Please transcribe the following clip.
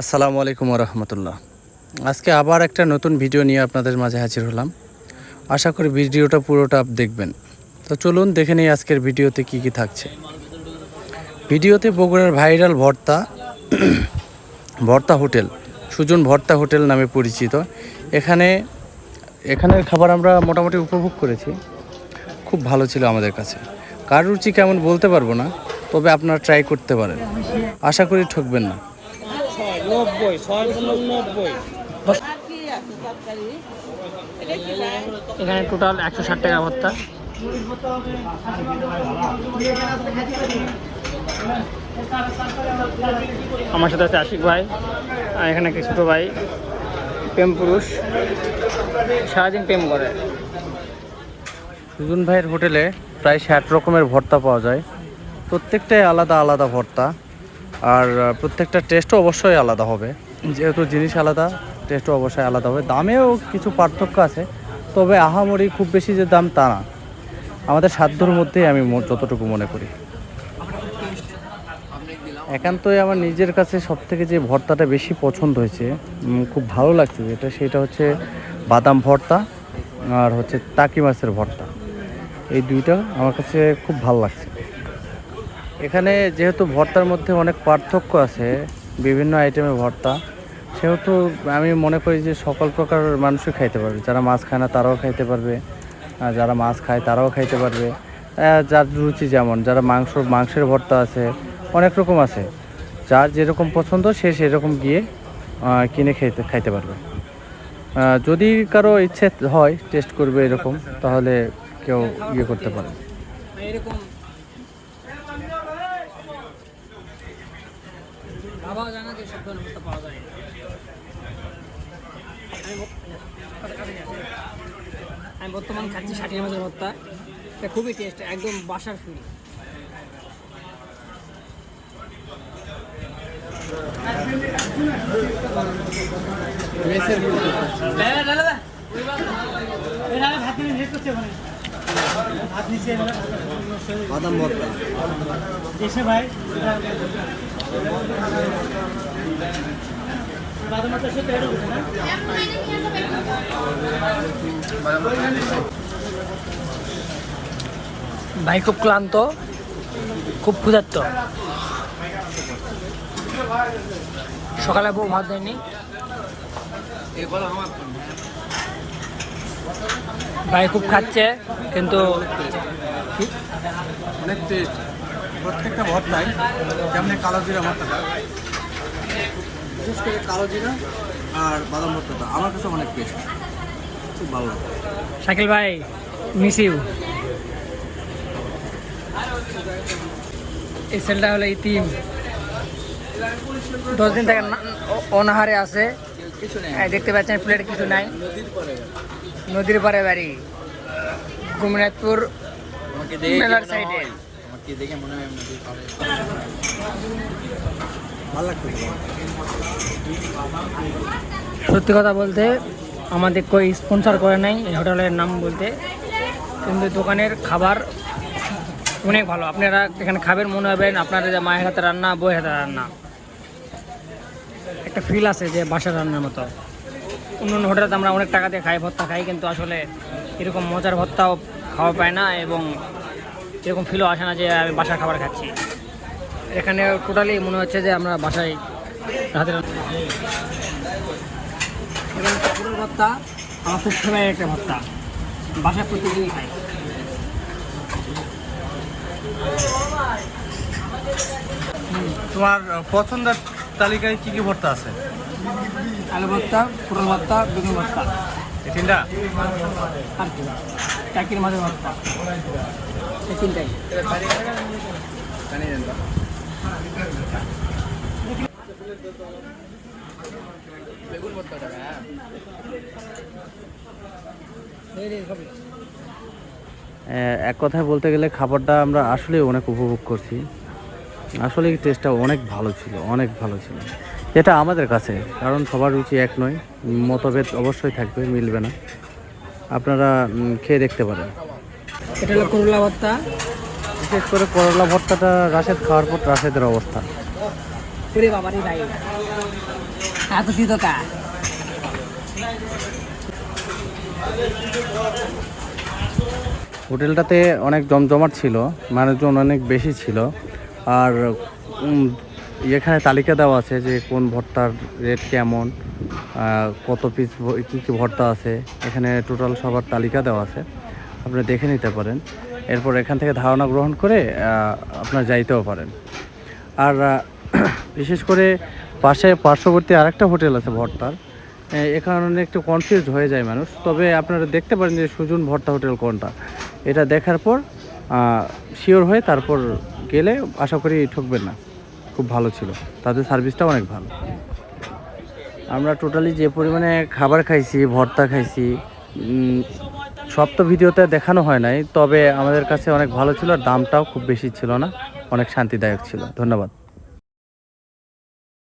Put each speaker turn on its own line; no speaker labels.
আসসালামু আলাইকুম রহমতুল্লাহ আজকে আবার একটা নতুন ভিডিও নিয়ে আপনাদের মাঝে হাজির হলাম। আশা করি ভিডিওটা পুরোটা দেখবেন। তো চলুন দেখে নিই আজকের ভিডিওতে কি কি থাকছে। ভিডিওতে বগুড়ার ভাইরাল ভর্তা ভর্তা হোটেল, সুজন ভর্তা হোটেল নামে পরিচিত। এখানে, এখানের খাবার আমরা মোটামুটি উপভোগ করেছি। খুব ভালো ছিল আমাদের কাছে। কার রুচি কেমন বলতে পারব না, তবে আপনারা ট্রাই করতে পারেন। আশা করি ঠকবেন না।
নব্বই ছয় নব্বই। এখানে টোটাল একশো ষাট টাকা ভত্তা আমার সাথে আছে আশিক ভাই আর এখানে একটা ছোটো ভাই প্রেম পুরুষ। সারাদিন প্রেম করে।
সুজন ভাইয়ের হোটেলে প্রায় ষাট রকমের ভর্তা পাওয়া যায়। প্রত্যেকটাই আলাদা আলাদা ভর্তা। আর প্রত্যেকটা টেস্টও অবশ্যই আলাদা হবে। যেহেতু জিনিস আলাদা টেস্টও অবশ্যই আলাদা হবে। দামেও কিছু পার্থক্য আছে, তবে আহামরি খুব বেশি যে দাম তা না। আমাদের সাধ্যর মধ্যেই আমি যতটুকু মনে করি। একান্তই আমার নিজের কাছে সব থেকে যে ভর্তাটা বেশি পছন্দ হয়েছে খুব ভালো লাগছে যেটা, সেটা হচ্ছে বাদাম ভর্তা আর হচ্ছে টাকি মাছের ভর্তা। এই দুইটা আমার কাছে খুব ভালো লাগছে। এখানে যেহেতু ভর্তার মধ্যে অনেক পার্থক্য আছে, বিভিন্ন আইটেমের ভর্তা, সেহেতু আমি মনে করি যে সকল প্রকার মানুষই খাইতে পারবে। যারা মাছ খায় না তারাও খাইতে পারবে যারা মাছ খায় তারাও খাইতে পারবে। যার রুচি যেমন, যারা মাংস, মাংসের ভর্তা আছে, অনেক রকম আছে। যার যেরকম পছন্দ সে সেরকম গিয়ে কিনে খেতে, খাইতে পারবে। যদি কারও ইচ্ছে হয় টেস্ট করবে এরকম, তাহলে কেউ ইয়ে করতে পারে।
এরকম বাবাও জানা যে সব ধরনের ভত্তা পাওয়া যায়। আমি বর্তমান খাচ্ছি ষাটির মাছের ভর্তা। এটা খুবই টেস্ট একদম বাসার ফুল
বাদাম ভর্তা।
ভাই ভাই খুব ক্লান্ত খুব ক্ষুধার্ত। সকালে বউ ভাত দেয়নি। ভাই খুব খাচ্ছে কিন্তু
প্রত্যেকটা ভর্তায় যেমন কালো জিরা ভর্তাটা বিশেষ করে কালো জিরা আর বাদাম ভর্তাটা আমার কাছে অনেক টেস্ট খুব ভালো লাগে।
শাকিল ভাই মিস ইউ এই সেলটা হলো ইতিম দশ দিন থেকে অনাহারে আছে। এই দেখতে পাচ্ছেন প্লেটে কিছু নাই।
নদীর পরে
পারে বাড়ি। গুমনাথপুর মেলার সাইডে
আমাকে দেখে মনে হয় নদীর পারে ভালো লাগতো
সত্যি কথা বলতে আমাদের কই স্পন্সর করে নাই এই হোটেলের নাম বলতে। কিন্তু দোকানের খাবার অনেক ভালো। আপনারা এখানে খাবেন মনে হবেন আপনারা যে মায়ের হাতে রান্না বইয়ের হাতে রান্না। একটা ফিল আছে যে বাসার রান্নার মতো। অন্য অন্য হোটেলে আমরা অনেক টাকা দিয়ে খাই ভর্তা খাই কিন্তু আসলে এরকম মজার ভর্তাও খাওয়া পায় না এবং এরকম ফিলও আসে না যে আমি বাসার খাবার খাচ্ছি। এখানে টোটালি মনে হচ্ছে যে আমরা বাসায় হাতে রান্না এবং পুরো ভর্তা আমার খুব ফেভারিট একটা ভর্তা। বাসায় প্রতিদিনই খাই।
তোমার পছন্দের তালিকায় কি কি ভর্তা আছে?
আলু ভর্তা পুরো ভর্তা বেগুন ভর্তা।
তিনটা?
আর কি? চাকির মাছের ভর্তা।
এক কথায় বলতে গেলে খাবারটা আমরা আসলে অনেক উপভোগ করছি। আসলে টেস্টটা অনেক ভালো ছিল, অনেক ভালো ছিল। এটা আমাদের কাছে, কারণ সবার রুচি এক নয়, মতভেদ অবশ্যই থাকবে, মিলবে না। আপনারা খেয়ে দেখতে পারেন।
এটা হলো করলা ভর্তা।
বিশেষ করে করলা ভর্তাটা রাশেদ খাওয়ার পর রাশেদের অবস্থা।
ওরে বাবা রে ভাই। এত দিত কা
হোটেলটাতে অনেক জমজমাট ছিল মানুষজন অনেক বেশি ছিল। আর এখানে তালিকা দেওয়া আছে যে কোন ভর্তার রেট কেমন কত পিস কী কী ভর্তা আছে। এখানে টোটাল সবার তালিকা দেওয়া আছে। আপনি দেখে নিতে পারেন। এরপর এখান থেকে ধারণা গ্রহণ করে আপনার যাইতেও পারেন। আর বিশেষ করে পাশে পার্শ্ববর্তী আরেকটা হোটেল আছে ভর্তার। এ- কারণে একটু কনফিউজ হয়ে যায় মানুষ। তবে আপনারা দেখতে পারেন যে সুজন ভর্তা হোটেল কোনটা। এটা দেখার পর শিওর হয়ে তারপর গেলে আশা করি ঠকবেন না। খুব ভালো ছিল। তাদের সার্ভিসটাও অনেক ভালো। আমরা টোটালি যে পরিমাণে খাবার খাইছি, ভর্তা খাইছি সব তো ভিডিওতে দেখানো হয় নাই, তবে আমাদের কাছে অনেক ভালো ছিল আর দামটাও খুব বেশি ছিল না, অনেক শান্তিদায়ক ছিল। ধন্যবাদ।